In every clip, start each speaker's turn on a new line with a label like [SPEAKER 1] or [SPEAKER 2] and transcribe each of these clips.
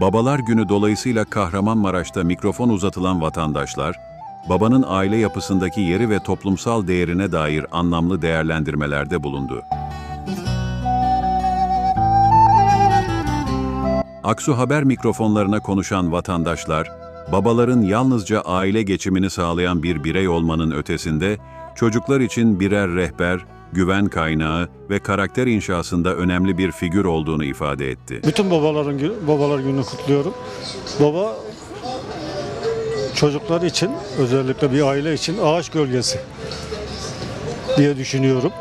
[SPEAKER 1] Babalar Günü dolayısıyla Kahramanmaraş'ta mikrofon uzatılan vatandaşlar, babanın aile yapısındaki yeri ve toplumsal değerine dair anlamlı değerlendirmelerde bulundu. Aksu Haber mikrofonlarına konuşan vatandaşlar, babaların yalnızca aile geçimini sağlayan bir birey olmanın ötesinde, çocuklar için birer rehber, güven kaynağı ve karakter inşasında önemli bir figür olduğunu ifade etti.
[SPEAKER 2] Bütün babaların babalar gününü kutluyorum. Baba çocuklar için özellikle bir aile için ağaç gölgesi diye düşünüyorum.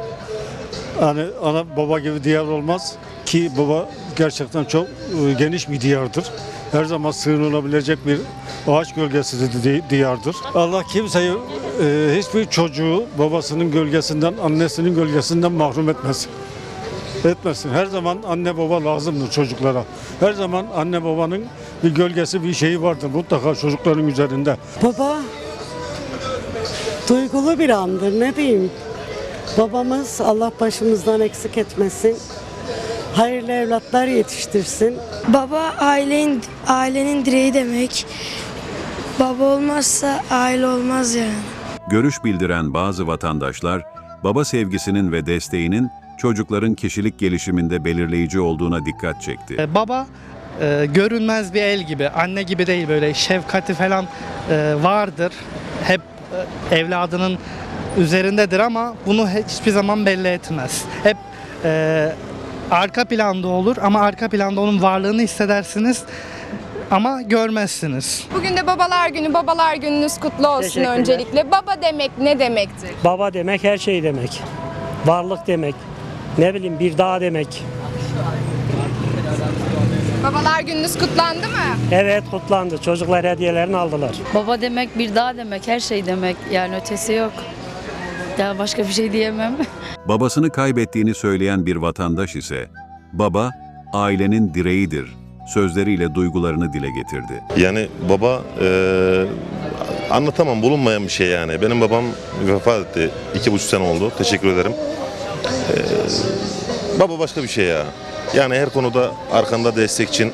[SPEAKER 2] Hani ana baba gibi diyar olmaz ki baba gerçekten çok e, geniş bir diyardır. Her zaman sığınılabilecek bir ağaç gölgesi di- diyardır. Allah kimseyi e, hiçbir çocuğu babasının gölgesinden, annesinin gölgesinden mahrum etmesin etmesin. Her zaman anne baba lazımdır çocuklara. Her zaman anne babanın bir gölgesi bir şeyi vardır mutlaka çocukların üzerinde.
[SPEAKER 3] Baba duygulu bir andır ne diyeyim. Babamız Allah başımızdan eksik etmesin. Hayırlı evlatlar yetiştirsin.
[SPEAKER 4] Baba ailenin ailenin direği demek. Baba olmazsa aile olmaz yani.
[SPEAKER 1] Görüş bildiren bazı vatandaşlar, baba sevgisinin ve desteğinin çocukların kişilik gelişiminde belirleyici olduğuna dikkat çekti.
[SPEAKER 5] E, Baba e, görünmez bir el gibi, anne gibi değil böyle şefkati falan e, vardır. Hep e, evladının üzerindedir ama bunu hiçbir zaman belli etmez. Hep e, arka planda olur ama arka planda onun varlığını hissedersiniz ama görmezsiniz.
[SPEAKER 6] Bugün de babalar günü. Babalar gününüz kutlu olsun
[SPEAKER 7] Teşekkürler.
[SPEAKER 6] öncelikle. Baba demek ne demektir?
[SPEAKER 7] Baba demek her şey demek. Varlık demek. Ne bileyim bir dağ demek.
[SPEAKER 6] Babalar gününüz kutlandı mı?
[SPEAKER 7] Evet kutlandı. Çocuklar hediyelerini aldılar.
[SPEAKER 8] Baba demek bir dağ demek, her şey demek. Yani ötesi yok. Daha başka bir şey diyemem.
[SPEAKER 1] Babasını kaybettiğini söyleyen bir vatandaş ise, baba ailenin direğidir sözleriyle duygularını dile getirdi.
[SPEAKER 9] Yani baba eee, anlatamam bulunmayan bir şey yani. Benim babam vefat etti. iki buçuk sene oldu. Teşekkür ederim. Eee, baba başka bir şey ya. Yani her konuda arkanda destekçin.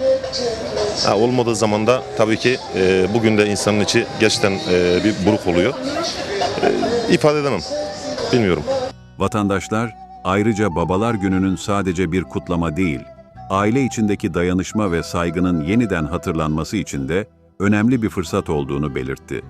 [SPEAKER 9] Ha, olmadığı zaman da tabii ki eee, bugün de insanın içi gerçekten eee, bir buruk oluyor. Eee, ifade edemem. Bilmiyorum.
[SPEAKER 1] Vatandaşlar ayrıca Babalar Günü'nün sadece bir kutlama değil, aile içindeki dayanışma ve saygının yeniden hatırlanması için de önemli bir fırsat olduğunu belirtti.